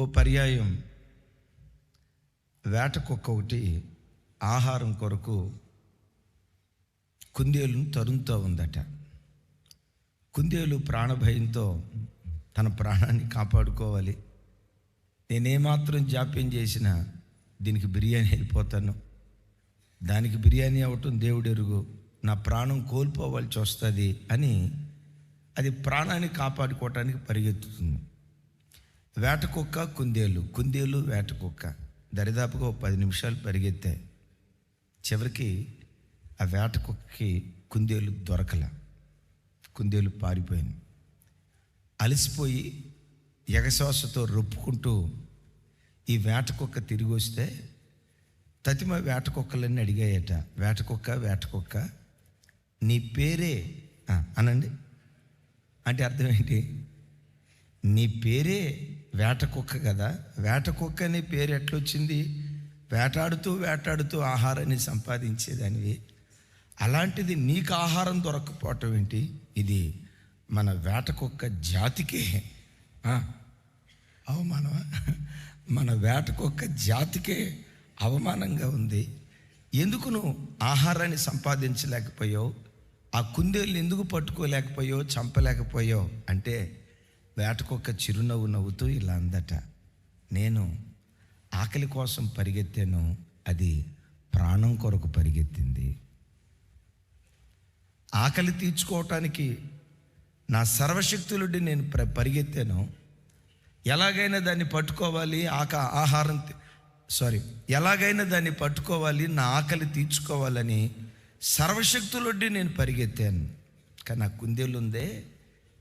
ఓ పర్యాయం. వేట కుక్క ఒకటి ఆహారం కొరకు కుందేలును తరుముతూ ఉందట. కుందేలు ప్రాణభయంతో తన ప్రాణాన్ని కాపాడుకోవాలి. నేనేమాత్రం జాప్యం చేసినా దీనికి బిర్యానీ అయిపోతాను. దానికి బిర్యానీ అవ్వటం దేవుడెరుగు. నా ప్రాణం కోల్పోవాల్సి వస్తుంది అని అది ప్రాణాన్ని కాపాడుకోవటానికి పరిగెత్తుతుంది. వేట కుక్క కుందేలు. కుందేలు వేట కుక్క దరిదాపుగా ఒక పది నిమిషాలు పరిగెత్తాయి చివరికి ఆ వేట కుక్కకి కుందేలు దొరకల. కుందేలు పారిపోయింది. అలసిపోయి ఎగశ్వాసతో రొప్పుకుంటూ ఈ వేట కుక్క తిరిగి వస్తే తతిమ వేట కుక్కలన్నీ అడిగాయట. వేట కుక్క వేట కుక్క నీ పేరే అనండి. అంటే అర్థం ఏంటి? నీ పేరే వేట కుక్క కదా? వేట కుక్క అనే పేరు ఎట్లొచ్చింది? వేటాడుతూ వేటాడుతూ ఆహారాన్ని సంపాదించేదానివి. అలాంటిది నీకు ఆహారం దొరకపోవటం ఏంటి? ఇది మన వేట కుక్క జాతికే అవమానమా? మన వేట కుక్క జాతికే అవమానంగా ఉంది. ఎందుకు నువ్వు ఆహారాన్ని సంపాదించలేకపోయావు? ఆ కుందేళ్ళు ఎందుకు పట్టుకోలేకపోయావు? చంపలేకపోయావు? అంటే వేటకొక్క చిరునవ్వు నవ్వుతూ ఇలా అందట నేను ఆకలి కోసం పరిగెత్తాను అది ప్రాణం కొరకు పరిగెత్తింది. ఆకలి తీర్చుకోవటానికి నా సర్వశక్తులుడి నేను ప్ర పరిగెత్తాను. ఎలాగైనా దాన్ని పట్టుకోవాలి ఆక ఆహారం సారీ ఎలాగైనా దాన్ని పట్టుకోవాలి నా ఆకలి తీర్చుకోవాలని సర్వశక్తులొడ్డి నేను పరిగెత్తాను. కానీ నా కుందేలు ఉందే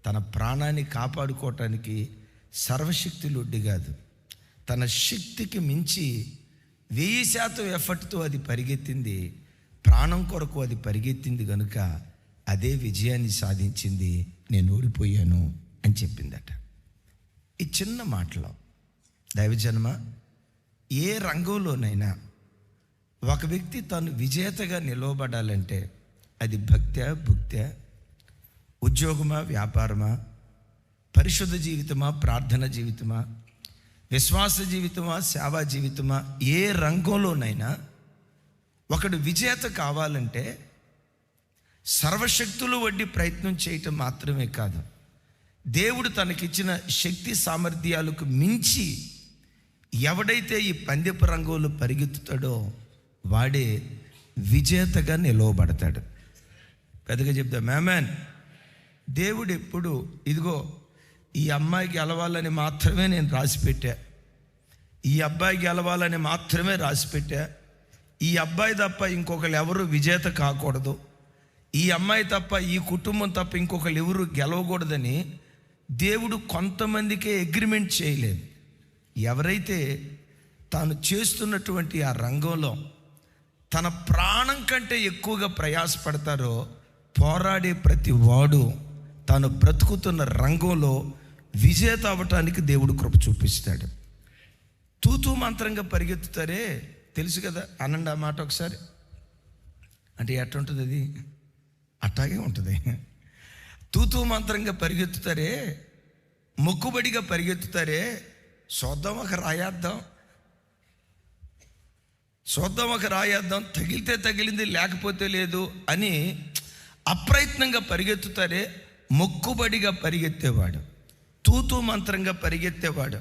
తన ప్రాణాన్ని కాపాడుకోవటానికి సర్వశక్తులుడ్డి కాదు తన శక్తికి మించి వెయ్యి శాతం ఎఫర్ట్తో అది పరిగెత్తింది ప్రాణం కొరకు అది పరిగెత్తింది కనుక అదే విజయాన్ని సాధించింది నేను ఓడిపోయాను అని చెప్పిందట. ఈ చిన్న మాటలో దైవజన్మ ఏ రంగంలోనైనా ఒక వ్యక్తి తను విజేతగా నిలవబడాలంటే అది భక్త్యా భుక్త్యా ఉద్యోగమా వ్యాపారమా పరిశుద్ధ జీవితమా ప్రార్థన జీవితమా విశ్వాస జీవితమా సేవా జీవితమా ఏ రంగంలోనైనా ఒకడు విజేత కావాలంటే సర్వశక్తులు వడ్డీ ప్రయత్నం చేయటం మాత్రమే కాదు. దేవుడు తనకిచ్చిన శక్తి సామర్థ్యాలకు మించి ఎవడైతే ఈ పందెపు రంగంలో పరిగెత్తుతాడో వాడే విజేతగా నిలవబడతాడు. పెద్దగా చెప్తా మ్యామెన్ దేవుడు ఎప్పుడు ఇదిగో ఈ అమ్మాయికి గెలవాలని మాత్రమే నేను రాసిపెట్టా. ఈ అబ్బాయికి గెలవాలని మాత్రమే రాసిపెట్టా. ఈ అబ్బాయి తప్ప ఇంకొకరు ఎవరు విజేత కాకూడదు. ఈ అమ్మాయి తప్ప ఈ కుటుంబం తప్ప ఇంకొకరు ఎవరు గెలవకూడదని దేవుడు కొంతమందికే అగ్రిమెంట్ చేయలేదు. ఎవరైతే తాను చేస్తున్నటువంటి ఆ రంగంలో తన ప్రాణం కంటే ఎక్కువగా ప్రయాసపడతారో పోరాడే ప్రతి వాడు తాను బ్రతుకుతున్న రంగంలో విజేత అవ్వటానికి దేవుడు కృప చూపిస్తాడు. తూతూ మంత్రంగా పరిగెత్తుతారే తెలుసు కదా అనండి ఆ మాట ఒకసారి. అంటే ఎట్టుంటుంది అది? అట్టాగే ఉంటుంది. తూతూ మంత్రంగా పరిగెత్తుతారే మొక్కుబడిగా పరిగెత్తుతారే చూద్దాం ఒక రాయేద్దాం. చూద్దాం ఒక రాయేద్దాం తగిలితే తగిలింది లేకపోతే లేదు అని అప్రయత్నంగా పరిగెత్తుతారే మొక్కుబడిగా పరిగెత్తేవాడు తూతూ మంత్రంగా పరిగెత్తేవాడు.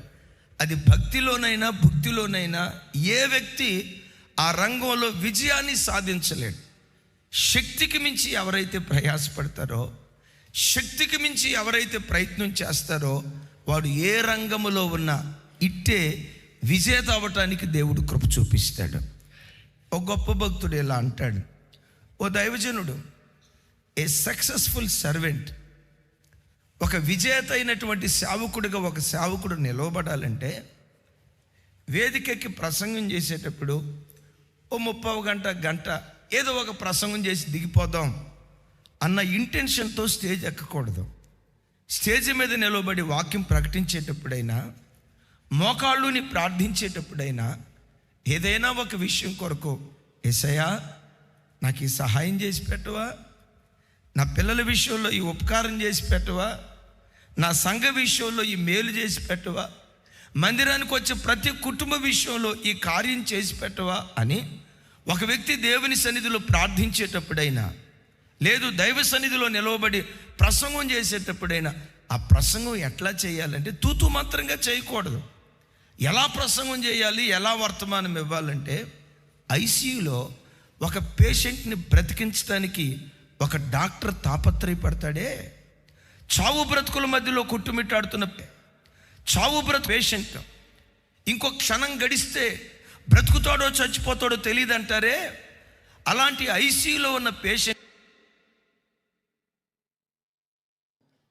అది భక్తిలోనైనా భక్తిలోనైనా ఏ వ్యక్తి ఆ రంగంలో విజయాన్ని సాధించలేడు. శక్తికి మించి ఎవరైతే ప్రయాసపడతారో శక్తికి మించి ఎవరైతే ప్రయత్నం చేస్తారో వాడు ఏ రంగములో ఉన్నా ఇట్టే విజేత అవ్వటానికి దేవుడు కృప చూపిస్తాడు. ఒక గొప్ప భక్తుడు ఇలా అంటాడు. ఓ దైవజనుడు ఏ సక్సెస్ఫుల్ సర్వెంట్ ఒక విజేత అయినటువంటి సేవకుడిగా ఒక సేవకుడు నిలవబడాలంటే వేదికకి ప్రసంగం చేసేటప్పుడు ఓ ముప్పై గంట గంట ఏదో ఒక ప్రసంగం చేసి దిగిపోదాం అన్న ఇంటెన్షన్తో స్టేజ్ ఎక్కకూడదు. స్టేజ్ మీద నిలబడి వాక్యం ప్రకటించేటప్పుడైనా మోకాళ్ళుని ప్రార్థించేటప్పుడైనా ఏదైనా ఒక విషయం కొరకు ఎసయా నాకు ఈ సహాయం చేసి పెట్టవా? నా పిల్లల విషయంలో ఈ ఉపకారం చేసి పెట్టవా? నా సంఘ విషయంలో ఈ మేలు చేసి పెట్టవా? మందిరానికి వచ్చే ప్రతి కుటుంబ విషయంలో ఈ కార్యం చేసి పెట్టవా అని ఒక వ్యక్తి దేవుని సన్నిధిలో ప్రార్థించేటప్పుడైనా లేదు దైవ సన్నిధిలో నిలవబడి ప్రసంగం చేసేటప్పుడైనా ఆ ప్రసంగం ఎట్లా చేయాలంటే తూతు మాత్రంగా చేయకూడదు. ఎలా ప్రసంగం చేయాలి ఎలా వర్తమానం ఇవ్వాలంటే ఐసీయూలో ఒక పేషెంట్ని బ్రతికించడానికి ఒక డాక్టర్ తాపత్రయపడతాడే? చావు బ్రతుకుల మధ్యలో కొట్టుమిట్టాడుతున్న చావు బ్రతు పేషెంట్ ఇంకో క్షణం గడిస్తే బ్రతుకుతాడో చచ్చిపోతాడో తెలియదంటారే అలాంటి ఐసీయూలో ఉన్న పేషెంట్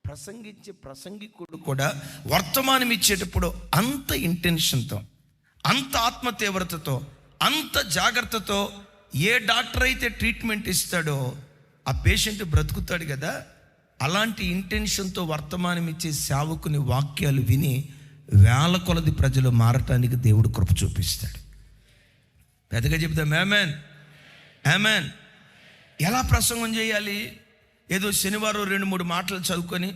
ప్రసంగించే ప్రసంగికుడు కూడా వర్తమానం ఇచ్చేటప్పుడు అంత ఇంటెన్షన్తో అంత ఆత్మ తీవ్రతతో అంత జాగ్రత్తతో ఏ డాక్టర్ అయితే ట్రీట్మెంట్ ఇస్తాడో ఆ పేషెంట్ బ్రతుకుతాడు కదా అలాంటి ఇంటెన్షన్తో వర్తమానం ఇచ్చే సేవకుని వాక్యాలు విని వేల కొలది ప్రజలు మారటానికి దేవుడు కృప చూపిస్తాడు. పెద్దగా చెప్తాం ఏమెన్ ఆమెన్ ఎలా ప్రసంగం చేయాలి? ఏదో శనివారం రెండు మూడు మాటలు చదువుకొని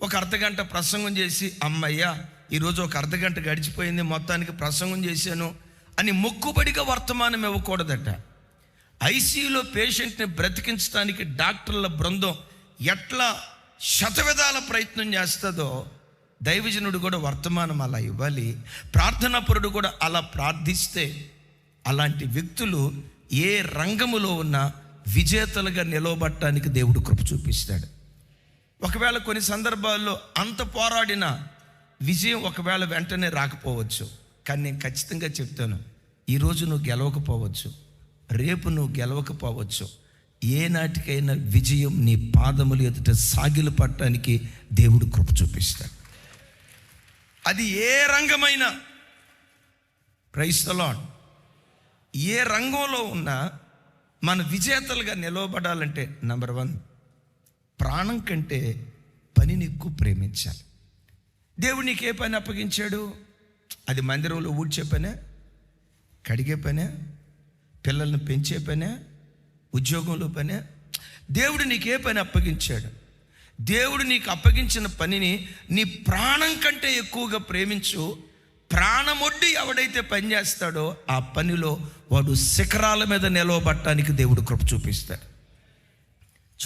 ఒక అర్ధగంట ప్రసంగం చేసి అమ్మయ్యా ఈరోజు ఒక అర్ధగంట గడిచిపోయింది మొత్తానికి ప్రసంగం చేశాను అని మొక్కుబడిగా వర్తమానం ఇవ్వకూడదట. ఐసీయూలో పేషెంట్ని బ్రతికించడానికి డాక్టర్ల బృందం ఎట్లా శతవిధాల ప్రయత్నం చేస్తుందో దైవజనుడు కూడా వర్తమానం అలా ఇవ్వాలి. ప్రార్థనాపరుడు కూడా అలా ప్రార్థిస్తే అలాంటి వ్యక్తులు ఏ రంగములో ఉన్నా విజేతలుగా నిలవబట్టడానికి దేవుడు కృప చూపిస్తాడు. ఒకవేళ కొన్ని సందర్భాల్లో అంత పోరాడిన విజయం ఒకవేళ వెంటనే రాకపోవచ్చు. కానీ నేను ఖచ్చితంగా చెప్తాను ఈరోజు నువ్వు గెలవకపోవచ్చు. రేపు నువ్వు గెలవకపోవచ్చు. ఏనాటికైనా విజయం నీ పాదములు ఎదుట సాగిలు పట్టడానికి దేవుడు కృప చూపిస్తాడు. అది ఏ రంగమైనా క్రైస్తలాడ్ ఏ రంగంలో ఉన్నా మన విజేతలుగా నిలవబడాలంటే నంబర్ వన్ ప్రాణం కంటే పనిని ఎక్కువ ప్రేమించాలి. దేవుడు నీకు ఏ పని అప్పగించాడు? అది మందిరంలో ఊడ్చే పనే? కడిగే పనే? పిల్లల్ని పెంచే పనే ఉద్యోగంలో పనే. దేవుడు నీకు ఏ పని అప్పగించాడు. దేవుడు నీకు అప్పగించిన పనిని నీ ప్రాణం కంటే ఎక్కువగా ప్రేమించు. ప్రాణమొడ్డి ఎవడైతే పని చేస్తాడో ఆ పనిలో వాడు శిఖరాల మీద నిలవబట్టడానికి దేవుడు కృప చూపిస్తాడు.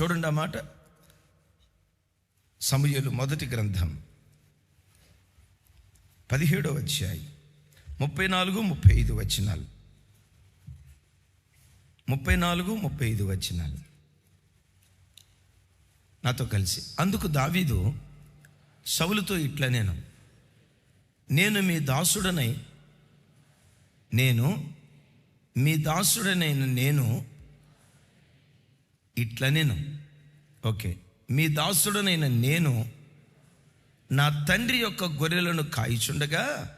చూడండి ఆ మాట. సమయలు మొదటి గ్రంథం. పదిహేడో అధ్యాయం. ముప్పై నాలుగు ముప్పై ఐదు వచనాలు. ముప్పై నాలుగు ముప్పై ఐదు వచ్చినాలు. నాతో కలిసి. అందుకు దావీదు సవులతో ఇట్లా నేను నేను మీ దాసుడనై నేను మీ దాసుడనైన నేను ఇట్లా నేను. ఓకే. మీ దాసుడనైన నేను నా తండ్రి యొక్క గొర్రెలను కాయిచుండగా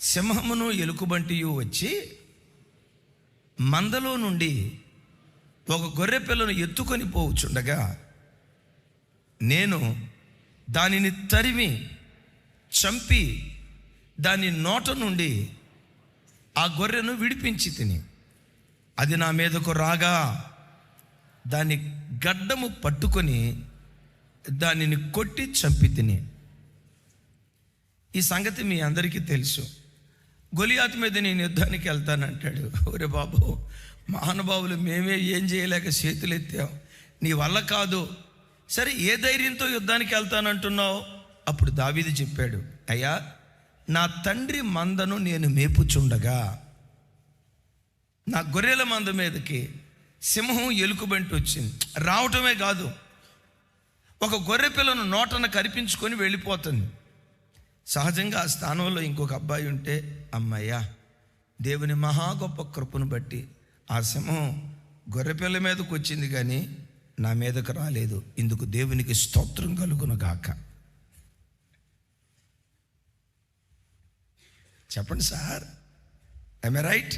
సింహమును ఎలుకబంటియు వచ్చి మందలో నుండి ఒక గొర్రె పిల్లను ఎత్తుకొని పోవచ్చుండగా నేను దానిని తరిమి చంపి దాని నోట నుండి ఆ గొర్రెను విడిపించి తిని అది నా మీదకు రాగా దాని గడ్డము పట్టుకొని దానిని కొట్టి చంపి తిని. ఈ సంగతి మీ అందరికీ తెలుసు. గొలియాత్ మీద నేను యుద్ధానికి వెళ్తానంటాడు. ఒరే బాబు మహానుభావులు మేమే ఏం చేయలేక చేతులు ఎత్తాం నీ వల్ల కాదు. సరే ఏ ధైర్యంతో యుద్ధానికి వెళ్తానంటున్నావు? అప్పుడు దావీది చెప్పాడు. అయ్యా నా తండ్రి మందను నేను మేపుచుండగా నా గొర్రెల మంద మీదకి సింహం ఎలుకబంటి వచ్చింది. రావటమే కాదు ఒక గొర్రె పిల్లను నోటన కరిపించుకొని వెళ్ళిపోతుంది. సహజంగా ఆ స్థానంలో ఇంకొక అబ్బాయి ఉంటే అమ్మయ్యా దేవుని మహా గొప్ప కృపను బట్టి ఆ సింహం గొర్రెపిల్ల మీదకు వచ్చింది కానీ నా మీదకు రాలేదు. ఇందుకు దేవునికి స్తోత్రం కలుగును గాక. చెప్పండి సార్. ఐ రైట్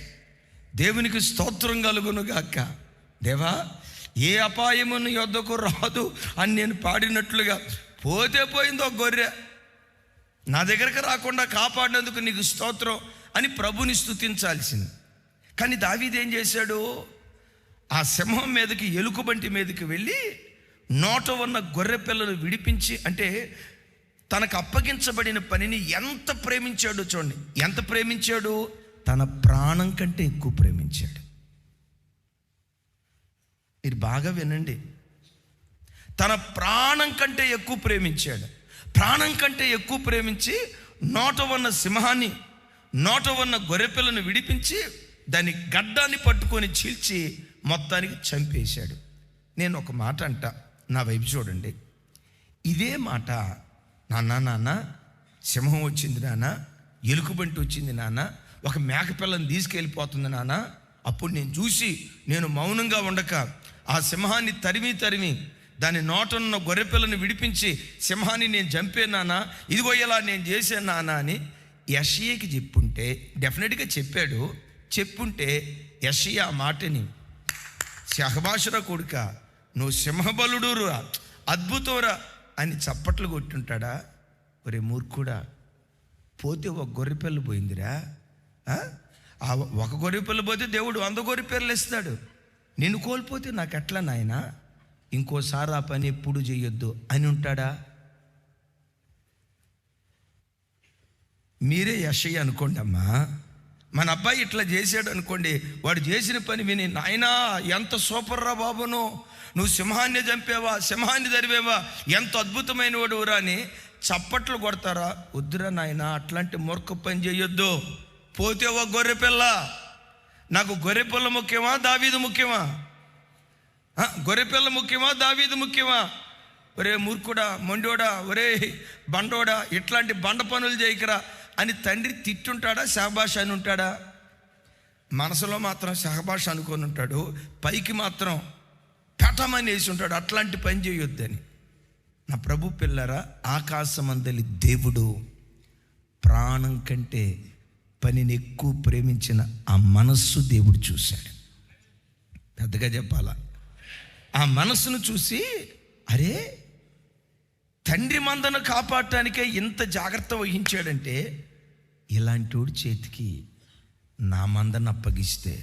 దేవునికి స్తోత్రం కలుగును గాక. దేవా ఏ అపాయమును యొద్దకు రాదు అని నేను పాడినట్లుగా పోతే పోయిందో గొర్రె. నా దగ్గరకు రాకుండా కాపాడినందుకు నీకు స్తోత్రం అని ప్రభుని స్థుతించాల్సింది కానీ దావీదేం ఏం చేశాడు? ఆ సింహం మీదకి ఎలుకబంటి మీదకి వెళ్ళి నోట ఉన్న గొర్రె పిల్లలు విడిపించి అంటే తనకు అప్పగించబడిన పనిని ఎంత ప్రేమించాడో చూడండి. ఎంత ప్రేమించాడు? తన ప్రాణం కంటే ఎక్కువ ప్రేమించాడు. మీరు బాగా వినండి. తన ప్రాణం కంటే ఎక్కువ ప్రేమించాడు. ప్రాణం కంటే ఎక్కువ ప్రేమించి నోట ఉన్న సింహాన్ని నోట ఉన్న గొర్రెపిల్లను విడిపించి దాని గడ్డాన్ని పట్టుకొని చీల్చి మొత్తానికి చంపేశాడు. నేను ఒక మాట అంట నా వైపు చూడండి. ఇదే మాట నాన్న నాన్న సింహం వచ్చింది నాన్న ఎలుకబంటి వచ్చింది నాన్న ఒక మేకపిల్లని తీసుకెళ్ళిపోతుంది నాన్న అప్పుడు నేను చూసి నేను మౌనంగా ఉండక ఆ సింహాన్ని తరిమి తరిమి దాని నోటనున్న గొర్రెపిల్లని విడిపించి సింహాన్ని నేను చంపేనానా ఇదిగో ఇలా నేను చేశాను అని యషియకి చెప్పుంటే డెఫినెట్గా చెప్పాడు. చెప్పుంటే యషియా ఆ మాటని శహభాషరా కొడుక నువ్వు సింహబలుడురా అద్భుతంరా అని చప్పట్లు కొట్టుంటాడా? ఒరే మూర్ఖుడా పోతే ఒక గొర్రెపిల్ల పోయిందిరా ఆ? ఒక గొర్రెపిల్ల పోతే దేవుడు వంద గొర్రెపిల్లలు ఇస్తాడు. నిన్ను కోల్పోతే నాకు ఎట్లా నాయనా? ఇంకోసారి ఆ పని ఎప్పుడు చేయొద్దు అని ఉంటాడా? మీరే యశయ్య అనుకోండి అమ్మా. మన అబ్బాయి ఇట్లా చేశాడు అనుకోండి వాడు చేసిన పని విని నాయనా ఎంత సూపర్ రా బాబును. నువ్వు సింహాన్ని చంపేవా సింహాన్ని జరివేవా ఎంత అద్భుతమైన వాడు అని చప్పట్లు కొడతారా? వద్దురా నాయన అట్లాంటి మూర్ఖ పని చేయొద్దు పోతే ఒక గొర్రె పిల్ల నాకు గొర్రె పిల్ల ముఖ్యమా దావీదు ముఖ్యమా? గొర్రెపిల్ల ముఖ్యమా దావీదు ముఖ్యమా? ఒరే మూర్ఖుడా మొండోడా ఒరే బండోడా ఇట్లాంటి బండ పనులు చేయకరా అని తండ్రి తిట్టుంటాడా సహభాష అని ఉంటాడా? మనసులో మాత్రం సహభాష అనుకొని ఉంటాడు పైకి మాత్రం పెట్టమని వేసి ఉంటాడు అట్లాంటి పని చేయొద్దని. నా ప్రభు పిల్లరా ఆకాశమందలి దేవుడు ప్రాణం కంటే పనిని ఎక్కువ ప్రేమించిన ఆ మనస్సు దేవుడు చూశాడు. పెద్దగా చెప్పాలా? ఆ మనసును చూసి అరే తండ్రి మందను కాపాడటానికే ఇంత జాగ్రత్త వహించాడంటే ఇలాంటోడి చేతికి నా మందను అప్పగిస్తే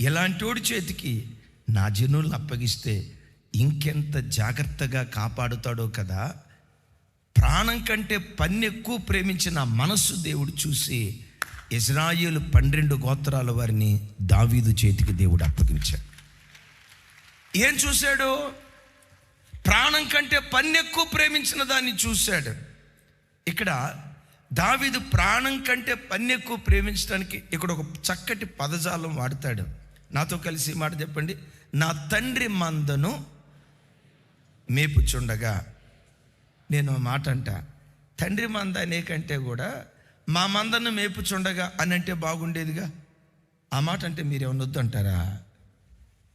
ఇలాంటోడు చేతికి నా జనులను అప్పగిస్తే ఇంకెంత జాగ్రత్తగా కాపాడుతాడో కదా ప్రాణం కంటే పన్ను ఎక్కువ ప్రేమించిన మనస్సు దేవుడు చూసి ఇజ్రాయేలు పన్నెండు గోత్రాల వారిని దావీదు చేతికి దేవుడు అప్పగించాడు. ఏం చూశాడు? ప్రాణం కంటే పని ఎక్కువ ప్రేమించిన దాన్ని చూశాడు. ఇక్కడ దావీదు ప్రాణం కంటే పని ఎక్కువ ప్రేమించడానికి ఇక్కడ ఒక చక్కటి పదజాలం వాడతాడు. నాతో కలిసి మాట చెప్పండి. నా తండ్రి మందను మేపుచుండగా. నేను మాట అంట తండ్రి మంద అనేకంటే కూడా మా మందను మేపుచుండగా అని అంటే బాగుండేదిగా? ఆ మాట అంటే మీరు ఏమన్నా వద్దంటారా?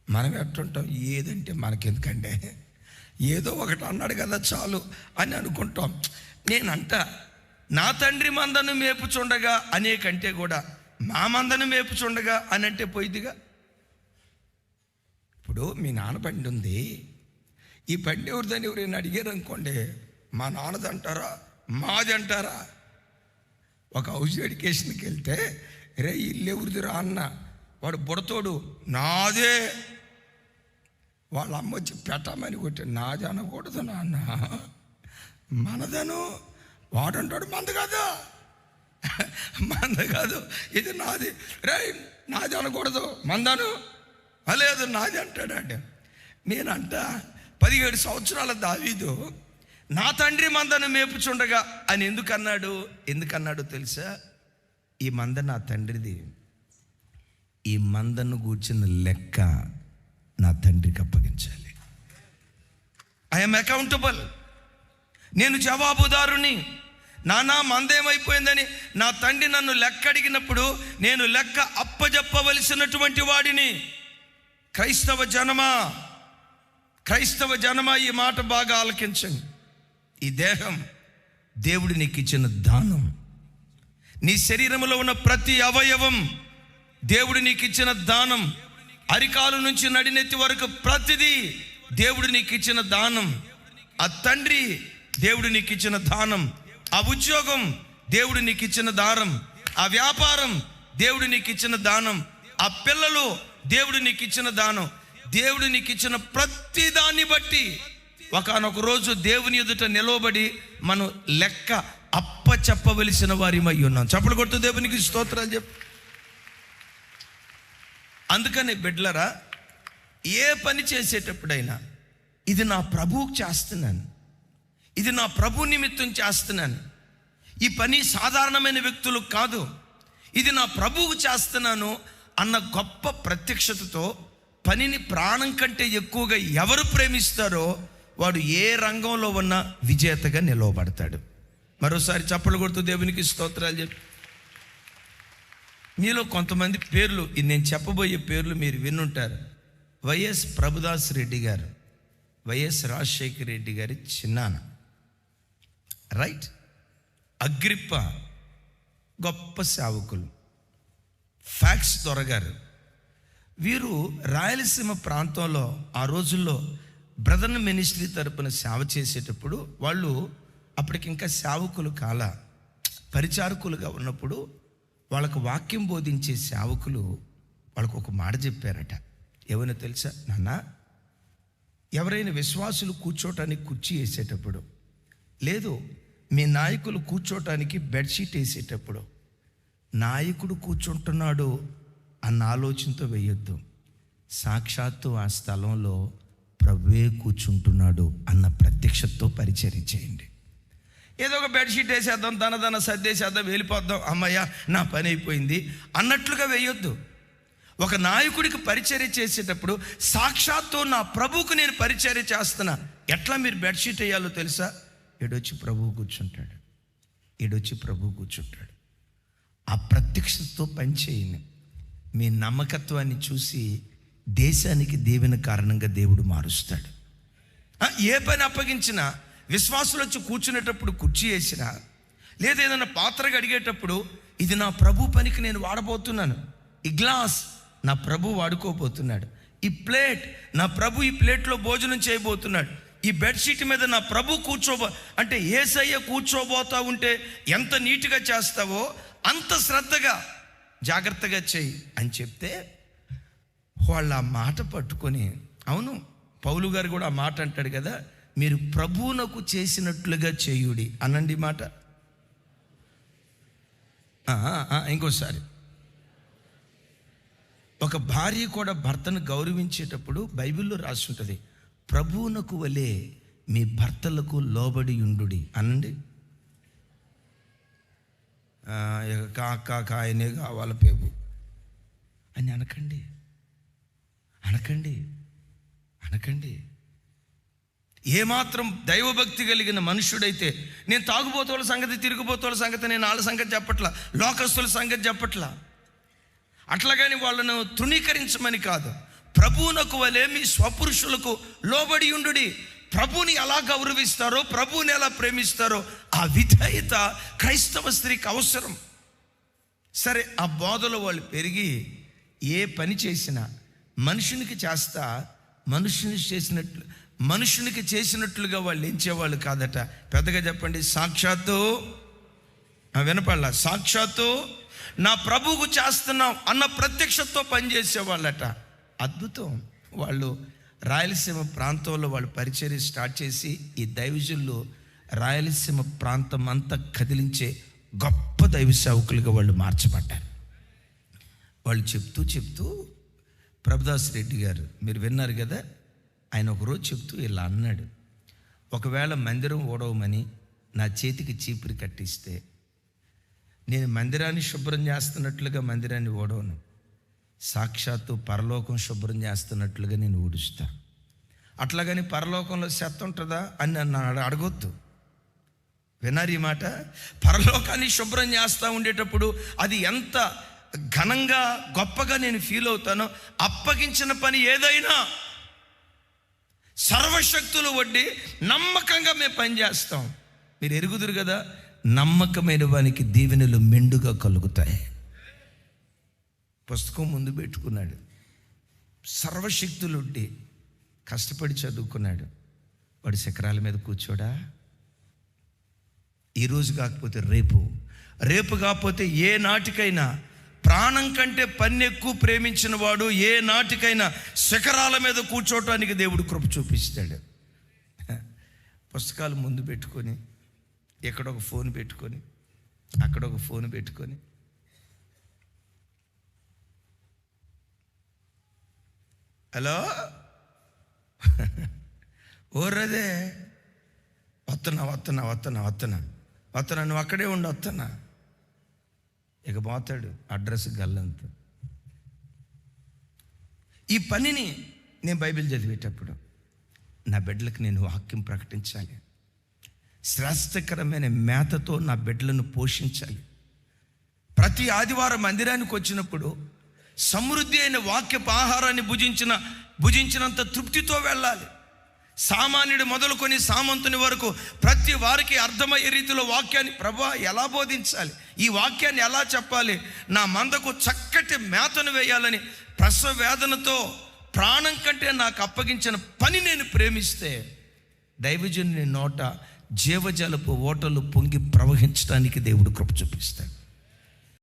మనం ఎట్టుంటాం ఏదంటే మనకెందుకంటే ఏదో ఒకటి అన్నాడు కదా చాలు అని అనుకుంటాం. నేనంట నా తండ్రి మందను మేపుచుండగా అనే కంటే కూడా మా మందను మేపుచుండగా అని అంటే పోయిదిగా ఇప్పుడు మీ నాన్న బండి ఉంది. ఈ బండి ఎవరిదని ఎవరైనా అడిగారు అనుకోండి మా నాన్నది అంటారా మాది అంటారా ఒక హౌస్ ఎడ్యుకేషన్కి వెళ్తే రే ఇల్లు ఎవరిదిరా అన్న? వాడు బుడతోడు? నాదే! వాళ్ళ అమ్మ వచ్చి పెట్టమని కొట్టి నాది అనకూడదు నాన్న. మనదను వాడంటాడు మంద కాదు. మంద కాదు. ఇది నాది. రే నాది అనకూడదు మందను. అలేదు లేదు నాది అంటాడు అంటే నేనంట పదిహేడు సంవత్సరాల దావీదు. నా తండ్రి మందను మేపుచుండగా. అని ఎందుకన్నాడు? ఎందుకన్నాడు తెలుసా? ఈ మంద నా తండ్రిది. ఈ మందను కూర్చున్న లెక్క నా తండ్రికి అప్పగించాలి. ఐఎమ్ అకౌంటబుల్ నేను జవాబుదారుని నానా మందేమైపోయిందని నా తండ్రి నన్ను లెక్క అడిగినప్పుడు నేను లెక్క అప్పజెప్పవలసినటువంటి వాడిని. క్రైస్తవ జనమా? క్రైస్తవ జనమా? ఈ మాట బాగా ఆలకించండి. ఈ దేహం దేవుడు నీకు ఇచ్చిన దానం. నీ శరీరంలో ఉన్న ప్రతి అవయవం దేవుడు నీకు ఇచ్చిన దానం. అరికాలు నుంచి నడినెత్తి వరకు ప్రతిదీ దేవుడు నీకు ఇచ్చిన దానం. ఆ తండ్రి దేవుడు నీకు ఇచ్చిన దానం. ఆ ఉద్యోగం దేవుడు నీకు ఇచ్చిన దానం ఆ వ్యాపారం దేవుడు నీకు ఇచ్చిన దానం. ఆ పిల్లలు దేవుడు నీకు ఇచ్చిన దానం. దేవుడు నీకు ఇచ్చిన ప్రతి దాన్ని బట్టి ఒకనొక రోజు దేవుని ఎదుట నిలవబడి మనం లెక్క అప్ప చెప్పవలసిన వారిమై ఉన్నాం. చప్పలు కొట్టు దేవునికి స్తోత్రాలు చెప్పు. అందుకని బిడ్లరా ఏ పని చేసేటప్పుడైనా ఇది నా ప్రభువుకు చేస్తున్నాను. ఇది నా ప్రభు నిమిత్తం చేస్తున్నాను. ఈ పని సాధారణమైన వ్యక్తులు కాదు ఇది నా ప్రభువుకు చేస్తున్నాను అన్న గొప్ప ప్రత్యక్షతతో పనిని ప్రాణం కంటే ఎక్కువగా ఎవరు ప్రేమిస్తారో వాడు ఏ రంగంలో ఉన్న విజేతగా నిలవబడతాడు. మరోసారి చప్పలు కొడుతూ దేవునికి స్తోత్రాలు చెప్పి మీలో కొంతమంది పేర్లు నేను చెప్పబోయే పేర్లు మీరు వినుంటారు. వైఎస్ ప్రభుదాస్ రెడ్డి గారు వైఎస్ రాజశేఖర రెడ్డి గారి చిన్నాన రైట్? అగ్రిప్ప గొప్ప సేవకులు. ఫ్యాక్స్ దొరగారు. వీరు రాయలసీమ ప్రాంతంలో ఆ రోజుల్లో బ్రదర్ మినిస్ట్రీ తరపున సేవ చేసేటప్పుడు వాళ్ళు అప్పటికింకా సేవకులు కాల పరిచారకులుగా ఉన్నప్పుడు వాళ్ళకు వాక్యం బోధించే సేవకులు వాళ్ళకు ఒక మాట చెప్పారట. ఏమైనా తెలుసా? నాన్న ఎవరైనా విశ్వాసులు కూర్చోటానికి కుర్చీ వేసేటప్పుడు లేదు మీ నాయకులు కూర్చోటానికి బెడ్షీట్ వేసేటప్పుడు నాయకుడు కూర్చుంటున్నాడు అన్న ఆలోచనతో వేయొద్దు. సాక్షాత్తు ఆ స్థలంలో ప్రభువే కూర్చుంటున్నాడు అన్న ప్రత్యక్షతతో పరిచయం చేయండి. ఏదో ఒక బెడ్షీట్ వేసేద్దాం దన దన సర్దేసేద్దాం వెళ్ళిపోద్దాం. అమ్మయ్య నా పని అయిపోయింది. అన్నట్లుగా వేయొద్దు. ఒక నాయకుడికి పరిచర్య చేసేటప్పుడు సాక్షాత్తు నా ప్రభువుకు నేను పరిచర్య చేస్తున్నా. ఎట్లా మీరు బెడ్షీట్ వేయాలో తెలుసా? ఈడొచ్చి ప్రభువు కూర్చుంటాడు. ఈడొచ్చి ప్రభువు కూర్చుంటాడు. ఆ ప్రత్యక్షతతో పనిచేయను మీ నమ్మకత్వాన్ని చూసి దేశానికి దేవుని కారణంగా దేవుడు మారుస్తాడు. ఏ పని అప్పగించినా విశ్వాసులు వచ్చి కూర్చునేటప్పుడు కుర్చీ వేసిన లేదా ఏదైనా పాత్ర అడిగేటప్పుడు ఇది నా ప్రభు పనికి నేను వాడబోతున్నాను. ఈ గ్లాస్ నా ప్రభు వాడుకోబోతున్నాడు. ఈ ప్లేట్ నా ప్రభు ఈ ప్లేట్లో భోజనం చేయబోతున్నాడు. ఈ బెడ్షీట్ మీద నా ప్రభు కూర్చోబో అంటే ఏసయ్య కూర్చోబోతా ఉంటే ఎంత నీట్గా చేస్తావో అంత శ్రద్ధగా జాగ్రత్తగా చేయి అని చెప్తే వాళ్ళు ఆ మాట పట్టుకొని అవును పౌలు గారు కూడా ఆ మాట అంటాడు కదా మీరు ప్రభువునకు చేసినట్లుగా చేయుడి. అనండి మాట. ఇంకోసారి. ఒక భార్య కూడా భర్తను గౌరవించేటప్పుడు బైబిల్లో రాసి ఉంటుంది ప్రభువునకు వలె మీ భర్తలకు లోబడి ఉండుడి. అనండి. కాక కాయనే కావాల పేపు. అని అనకండి. అనకండి. అనకండి. ఏమాత్రం దైవభక్తి కలిగిన మనుషుడైతే నేను తాగుబోతోళ్ళ సంగతి తిరుగుబోతోళ్ళ సంగతి నేను వాళ్ళ సంగతి చెప్పట్లా లోకస్తుల సంగతి చెప్పట్లా? అట్లాగని వాళ్ళను తృణీకరించమని కాదు. ప్రభువునకు వలేమి మీ స్వపురుషులకు లోబడి ఉండు ప్రభుని ఎలా గౌరవిస్తారో ప్రభువుని ఎలా ప్రేమిస్తారో ఆ విధేయత క్రైస్తవ స్త్రీకి అవసరం. సరే ఆ బోధలో వాళ్ళు పెరిగి ఏ పని చేసినా మనుషునికి చేస్తా మనుషుని చేసినట్లు మనుషునికి చేసినట్లుగా వాళ్ళు ఎంచేవాళ్ళు కాదట? పెద్దగా చెప్పండి సాక్షాత్తు ఆ వినపడలా సాక్షాత్తు నా ప్రభువుకు చేస్తున్నాం అన్న ప్రత్యక్షతో పనిచేసేవాళ్ళట. అద్భుతం. వాళ్ళు రాయలసీమ ప్రాంతంలో వాళ్ళు పరిచర్య స్టార్ట్ చేసి ఈ దైవజుల్లో రాయలసీమ ప్రాంతం అంతా కదిలించే గొప్ప దైవ సేవకులుగా వాళ్ళు మార్చబడ్డారు. వాళ్ళు చెప్తూ చెప్తూ ప్రభుదాస్ రెడ్డి గారు మీరు విన్నారు కదా ఆయన ఒకరోజు చెప్తూ ఇలా అన్నాడు ఒకవేళ మందిరం ఓడవమని నా చేతికి చీపురు కట్టిస్తే నేను మందిరాన్ని శుభ్రం చేస్తున్నట్లుగా మందిరాన్ని ఓడవను. సాక్షాత్తు పరలోకం శుభ్రం చేస్తున్నట్లుగా నేను ఊడుస్తా. అట్లాగని పరలోకంలో చెత్త ఉంటుందా అని నన్ను అడగొద్దు. విన్నారు ఈ మాట? పరలోకాన్ని శుభ్రం చేస్తూ ఉండేటప్పుడు అది ఎంత ఘనంగా గొప్పగా నేను ఫీల్ అవుతానో అప్పగించిన పని ఏదైనా సర్వశక్తులు వడ్డి నమ్మకంగా మేము పనిచేస్తాం. మీరు ఎరుగుదురు కదా నమ్మకమైన వానికి దీవెనలు మెండుగా కలుగుతాయి. పుస్తకం ముందు పెట్టుకున్నాడు. సర్వశక్తులుండి కష్టపడి చదువుకున్నాడు. వాడు శిఖరాల మీద కూర్చోడా? ఈరోజు కాకపోతే రేపు. రేపు కాకపోతే ఏ నాటికైనా ప్రాణం కంటే పని ఎక్కువ ప్రేమించిన వాడు ఏ నాటికైనా శిఖరాల మీద కూర్చోటానికి దేవుడు కృప చూపిస్తాడు. పుస్తకాలు ముందు పెట్టుకొని ఇక్కడ ఒక ఫోన్ పెట్టుకొని అక్కడ ఒక ఫోన్ పెట్టుకొని. హలో? ఓర్రదే వస్తున్నా వస్తున్నా వస్తున్నా వస్తున్నా వస్తున్నా నువ్వు అక్కడే ఉండి వస్తున్నా ఇక పోతాడు అడ్రస్ గల్లంత. ఈ పనిని నేను బైబిల్ చదివేటప్పుడు నా బిడ్డలకు నేను వాక్యం ప్రకటించాలి. శ్రేష్టకరమైన మేతతో నా బిడ్డలను పోషించాలి. ప్రతి ఆదివారం మందిరానికి వచ్చినప్పుడు సమృద్ధి అయిన వాక్యపు ఆహారాన్ని భుజించిన భుజించినంత తృప్తితో వెళ్ళాలి. సామాన్యుడు మొదలుకొని సామంతుని వరకు ప్రతి వారికి అర్థమయ్యే రీతిలో వాక్యాన్ని ప్రభా ఎలా బోధించాలి? ఈ వాక్యాన్ని ఎలా చెప్పాలి? నా మందకు చక్కటి మేతను వేయాలని ప్రసవ వేదనతో ప్రాణం కంటే నాకు అప్పగించిన పని నేను ప్రేమిస్తే దైవజనుని నోట జీవజలపు ఓటలు పొంగి ప్రవహించడానికి దేవుడు కృప చూపిస్తాడు.